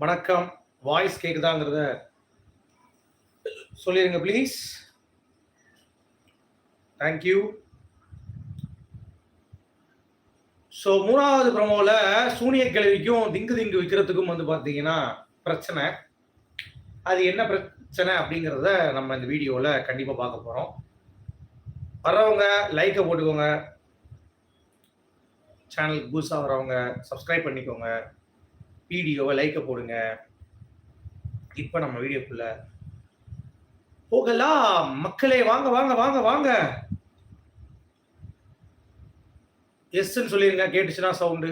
வணக்கம். வாய்ஸ் கேக்குதாங்கிறத சொல்லிருங்க please thank you so மூணாவது ப்ரமோவில் சூனிய கிழவிக்கும் திங்கு திங்கு விற்கிறதுக்கும் வந்து பார்த்தீங்கன்னா பிரச்சனை. அது என்ன பிரச்சனை அப்படிங்கிறத நம்ம இந்த வீடியோவில் கண்டிப்பாக பார்க்க போகிறோம் வர்றவங்க லைக்கை போட்டுக்கோங்க. சேனலுக்கு புதுசாக வரவங்க சப்ஸ்கிரைப் பண்ணிக்கோங்க. வீடியோவை லைக்கை போடுங்க. இப்போ நம்ம வீடியோக்குள்ள போகலாம். மக்களே வாங்க வாங்க வாங்க வாங்க. எஸ்ன்னு சொல்லிருங்க. கேட்டுச்சுன்னா சவுண்டு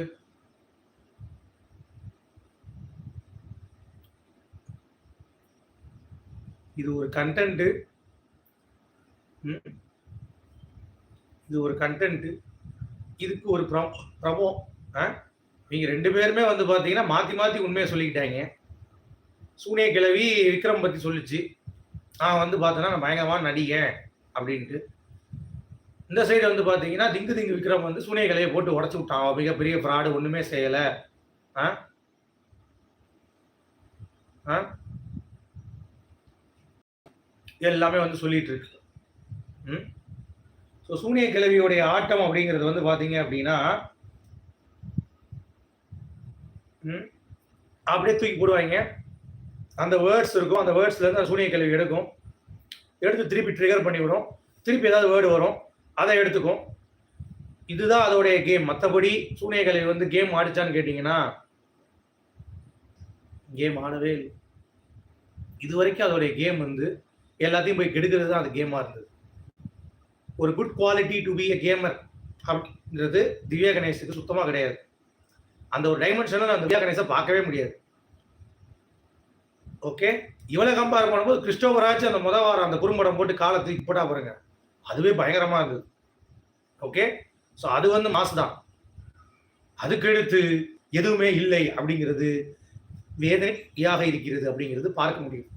இது ஒரு கண்டென்ட்டு இது ஒரு கண்டென்ட்டு இதுக்கு ஒரு ப்ரமோ நீங்க ரெண்டு பேருமே வந்து பாத்தீங்கன்னா மாத்தி மாத்தி உண்மையை சொல்லிக்கிட்டாங்க. சூனிய கிழவி விக்ரம் பத்தி சொல்லிச்சு. நான் வந்து பார்த்தேன்னா நான் பயங்கரமான நடிகேன் அப்படின்ட்டு. இந்த சைடு வந்து பார்த்தீங்கன்னா திங்கு திங்கு விக்ரம் வந்து சூனிய கிளையை போட்டு உடச்சு விட்டான். அவன் மிகப்பெரிய ஃப்ராடு ஒண்ணுமே செய்யல. ஆ? ஆ? எல்லாமே வந்து சொல்லிட்டு இருக்கு. ம்? ஸோ சூனிய கிழவியுடைய ஆட்டம் அப்படிங்கிறது வந்து பார்த்தீங்க அப்படின்னா அப்படியே தூக்கி போடுவாங்க. அந்த வேர்ட்ஸ் இருக்கும். அந்த வேர்ட்ஸ்லேருந்து அந்த சூனிய கல்வி எடுக்கும். எடுத்து திருப்பி ட்ரிகர் பண்ணி விடும். திருப்பி ஏதாவது வேர்டு வரும். அதை எடுத்துக்கும். இதுதான் அதோடைய கேம் மற்றபடி சூனிய கல்வி வந்து கேம் ஆடிச்சான்னு கேட்டிங்கன்னா கேம் ஆடவே இல்லை. இது வரைக்கும் அதோடைய கேம் வந்து எல்லாத்தையும் போய் கெடுக்கிறது தான் அது கேமாக இருந்தது. ஒரு good quality to be a gamer அப்படின்றது திவ்யா கணேஷுக்கு சுத்தமாக கிடையாது. அந்த ஒரு டைமென்ஷனில் அந்த திவ்யா கணேசை பார்க்கவே முடியாது. ஓகே இவனை கம்பேர் பண்ணும்போது கிறிஸ்டோபராச்சும் அந்த முத வாரம் அந்த குறும்படம் போட்டு காலை தூக்கி போட்டா பாருங்க. அதுவே பயங்கரமா இருந்தது ஓகே ஸோ அது வந்து மாசு தான். அதுக்கெடுத்து எதுவுமே இல்லை அப்படிங்கிறது வேதனையாக இருக்கிறது அப்படிங்கிறது பார்க்க முடியும்.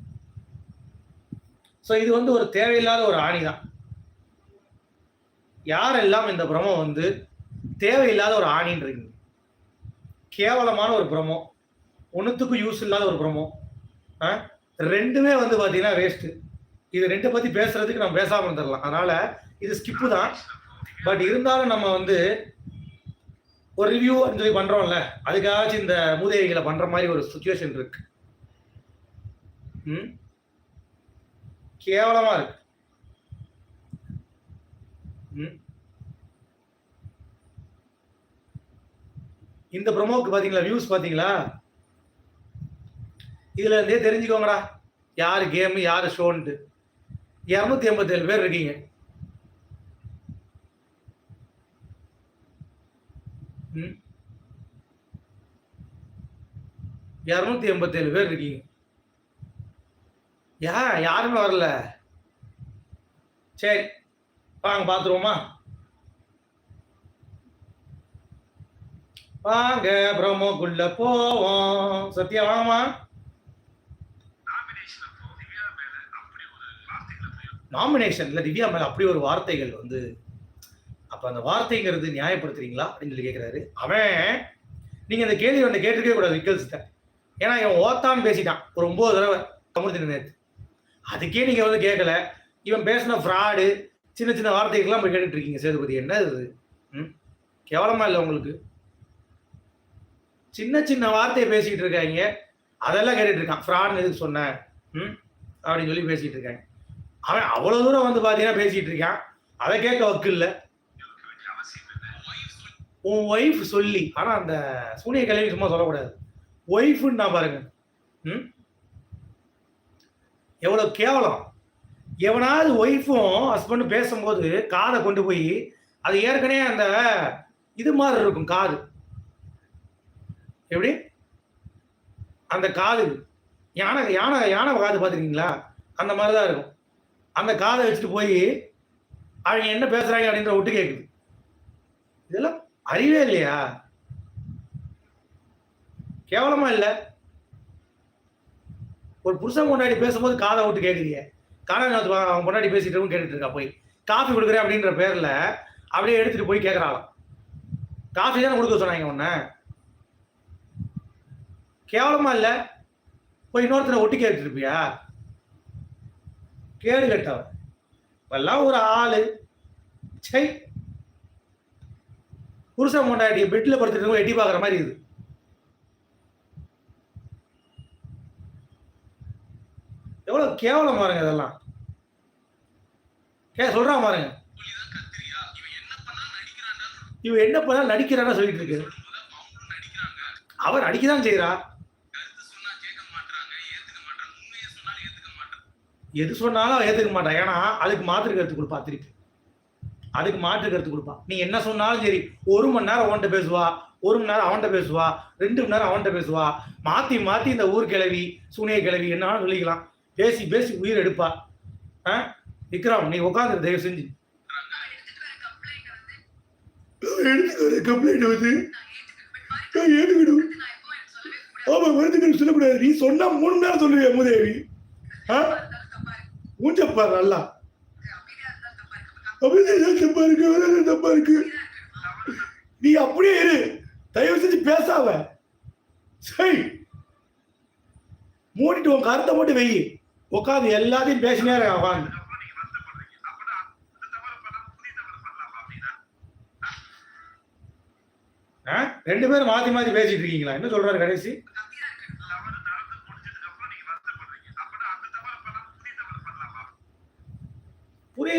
ஸோ இது வந்து ஒரு தேவையில்லாத ஒரு ஆணி தான். யாரெல்லாம் இந்த பிரமம் வந்து தேவையில்லாத ஒரு ஆணின்றீங்க? கேவலமான ஒரு பிரமம் ஒன்றுத்துக்கும் யூஸ் இல்லாத ஒரு பிரமம் ரெண்டுமே வந்து பார்த்தீங்கன்னா வேஸ்ட்டு இது ரெண்டை பற்றி பேசுறதுக்கு நம்ம பேசாமல் இருந்துடலாம். அதனால இது ஸ்கிப்பு தான். பட் இருந்தாலும் நம்ம வந்து ஒரு ரிவ்யூ சொல்லி பண்ணுறோம்ல அதுக்காச்சும் இந்த மூதேவிகளை பண்ணுற மாதிரி ஒரு சுச்சுவேஷன் இருக்கு. ம்? கேவலமாக இருக்கு. ம்? இந்த ப்ரொமோக்கு பார்த்தீங்களா வியூஸ் பார்த்தீங்களா இதுல இருந்தே தெரிஞ்சுக்கோங்கடா. யார் கேம் யார் ஷோன்ட்டு இரநூத்தி எண்பத்தேழு பேர் இருக்கீங்க. இரநூத்தி எண்பத்தேழு பேர் இருக்கீங்க. யா யாருமே வரல. சரி வாங்க பார்த்துருவோமா வாங்க பிரம்மக்குள்ள போவோம். சத்யா வாங்கம்மா நாமினேஷன்ல திவ்யா மேல அப்படி ஒரு வார்த்தைகள் வந்து அப்ப அந்த வார்த்தைங்கிறது நியாயப்படுத்துறீங்களா அப்படின்னு சொல்லி கேட்கிறாரு அவன் நீங்க அந்த கேள்வி ஒன்று கேட்டிருக்கவே கூடாது விக்கல்ஸ்ட ஏன்னா இவன் ஓத்தான்னு பேசிட்டான். ஒரு ஒன்பது தடவை தமிழ் நேற்று அதுக்கே நீங்க வந்து கேட்கல இவன் பேசின ஃப்ராடு சின்ன சின்ன வார்த்தைகள்லாம் போய் கேட்டுட்டு இருக்கீங்க. சேதுபதி என்ன இது? ம்? கேவலமா இல்லை உங்களுக்கு? சின்ன சின்ன வார்த்தையை பேசிக்கிட்டு இருக்காங்க. அதெல்லாம் கேட்டுட்டு இருக்கான். ஃப்ரான் எதுக்கு சொன்னேன் ம்? அப்படின்னு சொல்லி பேசிட்டு இருக்காங்க. அவன் அவ்வளவு தூரம் வந்து பாத்தீங்கன்னா பேசிட்டு இருக்கான். அதை கேட்க வக்கு இல்லை. உன் ஒய்ஃப் சொல்லி. ஆனா அந்த சூனிய கல்வி சும்மா சொல்லக்கூடாது. ஒய்ஃப்னு நான் பாருங்க. ம்? எவ்வளவு கேவலம். எவனாவது ஒய்ஃபும் ஹஸ்பண்டும் பேசும்போது காதை கொண்டு போய் அது ஏற்கனவே அந்த இது மாதிரி இருக்கும் காது. எப்படி? அந்த காது யானை யானை யானை காது பார்த்துருக்கீங்களா? அந்த மாதிரி தான் இருக்கும். அந்த காதை வச்சுட்டு போய் அவங்க என்ன பேசுகிறாங்க அப்படின்ற ஒட்டு கேட்குது இதெல்லாம் அறிவே இல்லையா? கேவலமா இல்லை. ஒரு புருஷன் கொண்டாடி பேசும்போது காதை விட்டு கேட்குறீங்க காலை அவன் கொண்டாடி பேசிட்டு கேட்டுட்டு இருக்கா போய். காஃபி கொடுக்குறேன் அப்படின்ற பேரில் அப்படியே எடுத்துகிட்டு போய் கேட்கறாளாம் காஃபி தானே கொடுக்க சொன்னாங்க உன்ன? கேவலமா இல்லை? போய் இன்னொருத்தரை ஒட்டி கேட்டுட்டு இருப்பியா? கேடு கட்டவன். இப்பெல்லாம் ஒரு ஆளு. சை புருஷன் கொண்டாடிய பெட்டில் படுத்துட்டு எட்டி பார்க்குற மாதிரி இது எவ்வளவு கேவலம் பாருங்க இதெல்லாம். கே சொல்கிறான் பாருங்க. இவன் என்ன பண்ணா நடிக்கிறான்னு சொல்லிட்டு இருக்கு. அவர் நடிக்கதான் செய்யறா எது சொன்னாலும் ஏற்றுக்க மாட்டான் ஏன்னா அதுக்கு மாற்று கருத்து கொடுப்பா திருப்பி. அதுக்கு மாற்று கருத்து கொடுப்பா. நீ என்ன சொன்னாலும் சரி ஒரு மணி நேரம் அவன்கிட்ட பேசுவா ஒரு மணி நேரம் அவன்கிட்ட பேசுவா ரெண்டு மணி நேரம் அவன்கிட்ட பேசுவா மாத்தி மாத்தி இந்த ஊர் கிளவி சூனிய கிளவி என்னாலும் சொல்லிக்கலாம். பேசி பேசி உயிர் எடுப்பா. ஆ? விக்ரம் நீ உட்காந்து தயவு செஞ்சு. கம்ப்ளைண்ட் வந்து. நான் ஏத்துக்கிடும் ஆமா வருதுன்னு சொல்லக்கூடாது. நீ சொன்னா மூணு மணி நேரம் சொல்லுவியா மூதேவி ஆ? மூஞ்சப்பார் நல்லா. தப்பா இருக்கு அப்படிதான் தப்பா இருக்கு நீ அப்படியே இரு. தயவு செஞ்சு பேசாம. சரி மூடிட்டு உன் கருத்தை மட்டும் வெயி உட்காந்து எல்லாத்தையும் பேசினே இருக்க உட்காந்து? ரெண்டு பேரும் மாத்தி மாத்தி பேசிட்டு இருக்கீங்களா? என்ன சொல்றாரு கடைசி?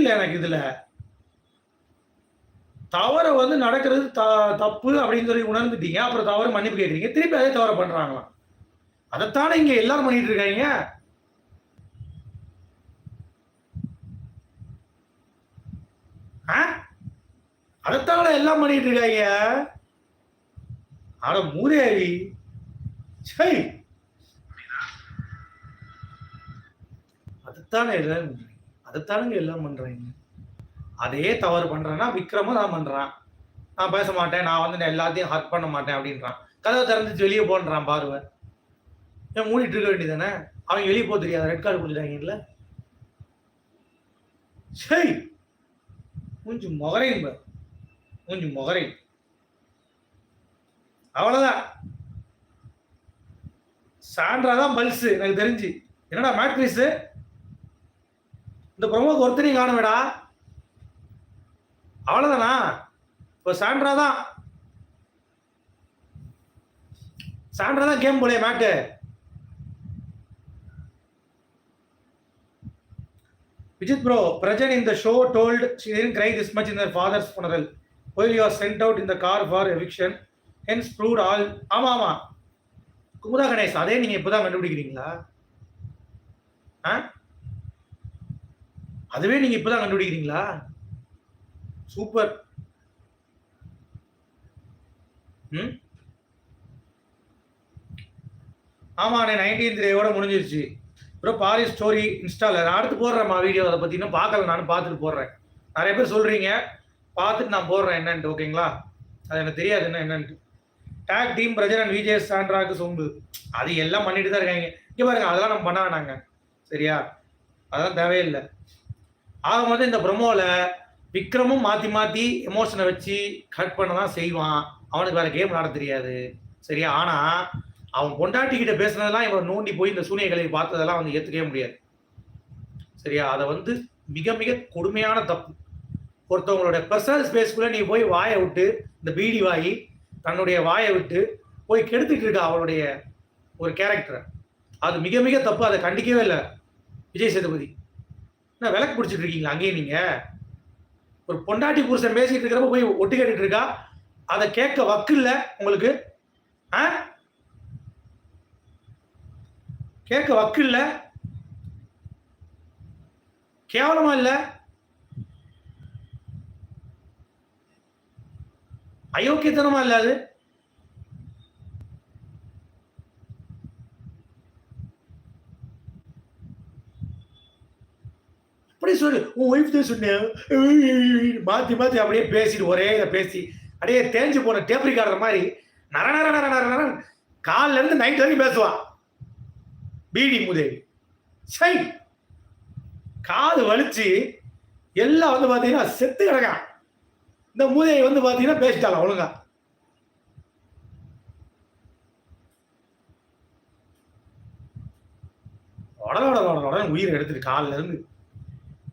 புரியல எனக்கு இதுல. தவறை வந்து நடக்கிறது த- தப்பு அப்படின்னு சொல்லி உணர்ந்துட்டீங்க அப்புறம் தவறு மன்னிப்பு கேட்குறீங்க திருப்பி அதே தவறை பண்ணுறாங்களாம் அதைத்தானே இங்கே எல்லாரும் பண்ணிட்டு இருக்காங்க? ஆ? எல்லாம் பண்ணிட்டு இருக்காங்க? ஆட மூதேவி. சை அதைத்தானே எல்லாம் பண்றீங்க. அதைத்தானுங்க எல்லாம் பண்றீங்க. அதே தவறு பண்றேன்னா விக்ரமும் நான் பண்றான். நான் பேச மாட்டேன் நான் வந்து நான் எல்லாத்தையும் ஹர்ட் பண்ண மாட்டேன் அப்படின்றான். கதவை திறந்துச்சு வெளியே போன்றான் பார்வை. ஏன் மூடிட்டு இருக்க வேண்டியதானே அவங்க வெளியே போக தெரியாது ரெட் கார்டு கொடுத்துட்டாங்கல்ல. சரி கொஞ்சம் முகரையும் பார். மூஞ்சி முகரை அவ்வளவுதான். சாண்ட்ரா தான் பல்ஸ் எனக்கு தெரிஞ்சு. என்னடா மேட்ரிஸ் இந்த ப்ரொமோக்கு ஒருத்தரையும் காணுமேடா அவ்வளவுதானா இப்போ சாண்ட்ரா தான் சாண்ட்ரா தான் கேம் போலே மேட்டு Vijit bro, Prajan in the show told she didn't cry this much in her father's funeral. While you are sent out in the car for eviction, hence proved all. ஆமா ஆமா குமுதா கணேஷ் அதே நீங்க இப்பதான் கண்டுபிடிக்கிறீங்களா ஆ? அதுவே நீங்க இப்பதான் கண்டுபிடிக்கிறீங்களா? சூப்பர். ம்? ஆமாண்ணே நைன்டீன் டேவோட முடிஞ்சிருச்சு. அப்புறம் பாரி ஸ்டோரி இன்ஸ்டால. நான் அடுத்து போடுறேன்மா வீடியோ அதை பத்தி இன்னும் பார்க்கல நானும் பார்த்துட்டு போடுறேன். நிறைய பேர் சொல்றீங்க. பார்த்துட்டு நான் போடுறேன் என்னன்ட்டு ஓகேங்களா? அது எனக்கு தெரியாது என்ன என்னன்ட்டு. Tag team Prajan and Vijay சாண்ட்ராக்கு சொம்பு. அது எல்லாம் பண்ணிட்டு தான் இருக்காங்க. இங்கே பாருங்க அதெல்லாம் நம்ம பண்ண வேணாங்க. சரியா? அதெல்லாம் தேவையில்லை. ஆக மொத்தம் இந்த ப்ரொமோல விக்ரமும் மாற்றி மாற்றி எமோஷனை வச்சு கட் பண்ண தான் செய்வான். அவனுக்கு வேற கேம் விளாட தெரியாது. சரியா? ஆனால் அவன் பொண்டாட்டிக்கிட்ட பேசுனதெல்லாம் இவன் நோண்டி போய் இந்த சூனியகளை பார்த்ததெல்லாம் வந்து ஏற்றுக்கவே முடியாது. சரியா? அதை வந்து மிக மிக கொடுமையான தப்பு. ஒருத்தவங்களோட பர்சனல் ஸ்பேஸ்க்குள்ளே நீ போய் வாயை விட்டு இந்த பீடி வாய் தன்னுடைய வாயை விட்டு போய் கெடுத்துட்டு இருக்கா அவளுடைய ஒரு கேரக்டரை அது மிக மிக தப்பு. அதை கண்டிக்கவே இல்லை. விஜய் சேதுபதி. என்ன விளக்கு பிடிச்சிட்டு இருக்கீங்களா? அங்கேயே நீங்க. ஒரு பொண்டாட்டி புருஷன் பேசிட்டு இருக்கிறப்ப போய் ஒட்டு கேட்டுட்டு இருக்கா? அதை கேட்க வக்கு இல்ல உங்களுக்கு. ஆ? கேட்க வக்கு இல்ல. கேவலமா இல்ல. அயோக்கியத்தனமா இல்ல சொல்லு உன் ஒய்ஃப் தான் சொன்னேன் மாத்தி மாத்தி அப்படியே பேசிட்டு ஒரே இதை பேசி அப்படியே தேஞ்சு போன டேப்ரி காடுற மாதிரி நர நர நர நர நர கால இருந்து நைட் வரைக்கும் பேசுவான் பீடி முதல் சை காது வலிச்சு எல்லாம் வந்து பாத்தீங்கன்னா செத்து கிடக்கான் இந்த மூதையை வந்து பாத்தீங்கன்னா பேசிட்டாலாம் ஒழுங்கா உடனே உடனே உடனே உயிர் எடுத்துட்டு காலில் இருந்து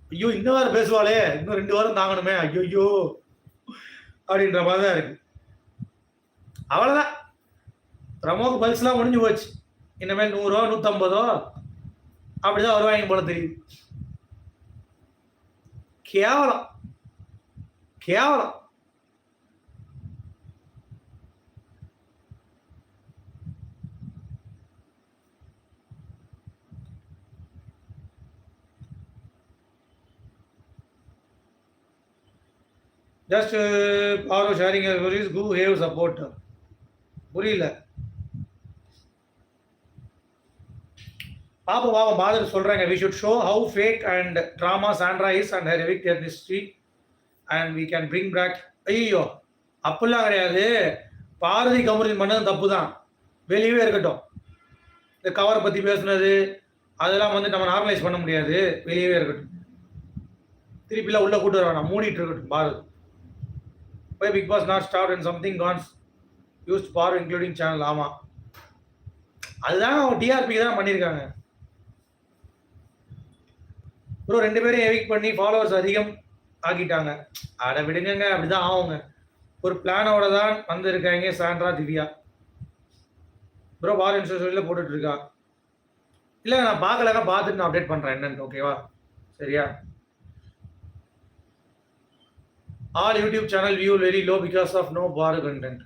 ஐயோ இந்த வாரம் பேசுவாளே. இன்னும் ரெண்டு வாரம் தாங்கணுமே. ஐயோ ஐயோ அப்படின்ற மாதிரி தான் இருக்கு. அவ்வளோதான் பிரமோக்கு பல்ஸ்லாம் முடிஞ்சு போச்சு. இனிமேல் நூறோ நூற்றம்பதோ அப்படிதான் வருவாங்க போல தெரியுது. கேவலம். கேவலம். ஜஸ்ட் ஆரோ ஷேரிங் ஸ்டோரிஸ் கு ஹேவ் சப்போர்ட் புரியல. பாப்பா பாபா பாதர் சொல்கிறாங்க we should show how fake and drama Sandra is and her evict history and we can bring back ஐயோ அப்படிலாம் கிடையாது. பாரதி கமரின் பண்ணது தப்பு தான் வெளியவே இருக்கட்டும். இந்த கவரை பற்றி பேசுனது அதெல்லாம் வந்து நம்ம நார்மலைஸ் பண்ண முடியாது. வெளியவே இருக்கட்டும். திருப்பிலாம் உள்ளே கூட்டு வர வேணாம். மூடிட்டு இருக்கட்டும் பாரதி. போய் Bigg Boss not starred and something cons use for including channel ஆமாம் அதுதான் அவங்க டிஆர்பிக்கு தான் பண்ணியிருக்காங்க. ப்ரோ ரெண்டு பேரும் எவிக் பண்ணி ஃபாலோவர்ஸ் அதிகம் ஆக்கிட்டாங்க. அட விடுங்க அப்படிதான் ஆகுங்க. ஒரு பிளானோட தான் வந்திருக்காங்க சாண்ட்ரா திவ்யா. ப்ரோ பார் இன்ஸ்டியூஷனில் போட்டுட்ருக்கா இல்லை நான் பார்க்கலன்னா பார்த்துட்டு நான் அப்டேட் பண்ணுறேன் என்னன்னு ஓகேவா சரியா? All YouTube channel view very low because of no for content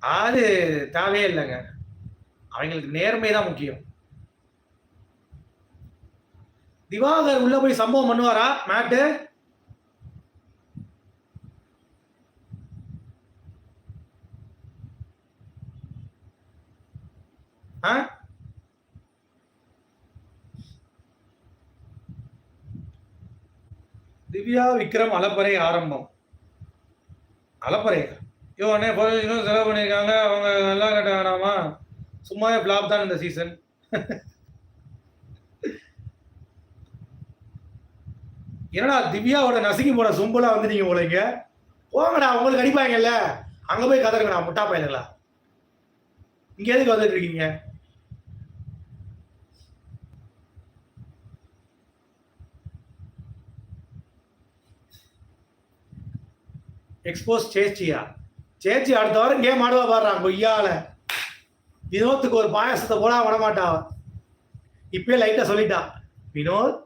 அது தேவையே இல்லைங்க. அவங்களுக்கு நேர்மை தான் முக்கியம். திவாகர் உள்ள போய் சம்பவம் பண்ணுவாரா? மேட்டு? ஆ? திவ்யா விக்ரம் அலப்பறை ஆரம்பம். அலப்பறை? ஐயோ அண்ணே இன்னும் செலவு பண்ணியிருக்காங்க அவங்க நல்லா கட்ட வேணாமா சும்மாவே பிளாப் தான் இந்த சீசன் என்னடா திவ்யாவோட நசுங்கி போன சும்பலா வந்து நீங்க போலீங்க போங்கடா உங்களுக்கு அடிப்பாங்கல்ல. அங்க போய் கதறுங்கடா முட்டா பையனுங்களா இங்க எதுக்கு வந்துட்டு இருக்கீங்க? எக்ஸ்போஸ் சேச்சியா? சேச்சி அடுத்த வாரம் கேம் ஆடுவா பாடுறான் கொய்யால வினோத்துக்கு ஒரு பாயாசத்தை போடா விடமாட்டா இப்பயே லைட்டா சொல்லிட்டா வினோத்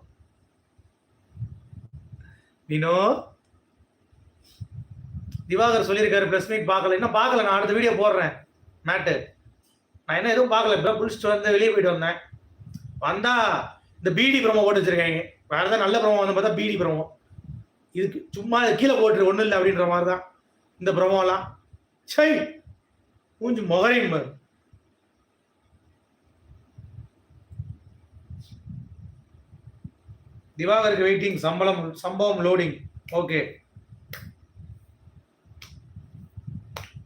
வினோத். திவாகர் சொல்லியிருக்காரு ப்ரெஸ் மீட் பார்க்கல. இன்னும் பார்க்கல நான் அடுத்த வீடியோ போடுறேன். மேட்டு நான் என்ன எதுவும் பார்க்கல. இப்போ குளிச்சுட்டு வந்து வெளியே போயிட்டு வந்தேன். வந்தா இந்த பிடி ப்ரோமோ போட்டு வச்சிருக்காங்க. வேறு ஏதாவது நல்ல ப்ரோமோ வந்து பார்த்தா பிடி ப்ரோமோ இதுக்கு சும்மா கீழே போட்டுரு ஒன்றும் இல்லை அப்படின்ற மாதிரி தான் இந்த ப்ரமோலாம். சை மூஞ்சி மொகரையும் பாரு. திவாகருக்கு வெயிட்டிங் சம்பளம் சம்பவம் லோடிங் ஓகே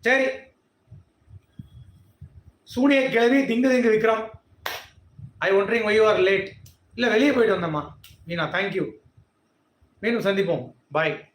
சரி. சூனிய கிளவி திங்கு திங்கு Vikram. I wondering why are late இல்லை வெளியே போயிட்டு வந்தம்மா. மீனா தேங்க்யூ மீண்டும் சந்திப்போம். பாய்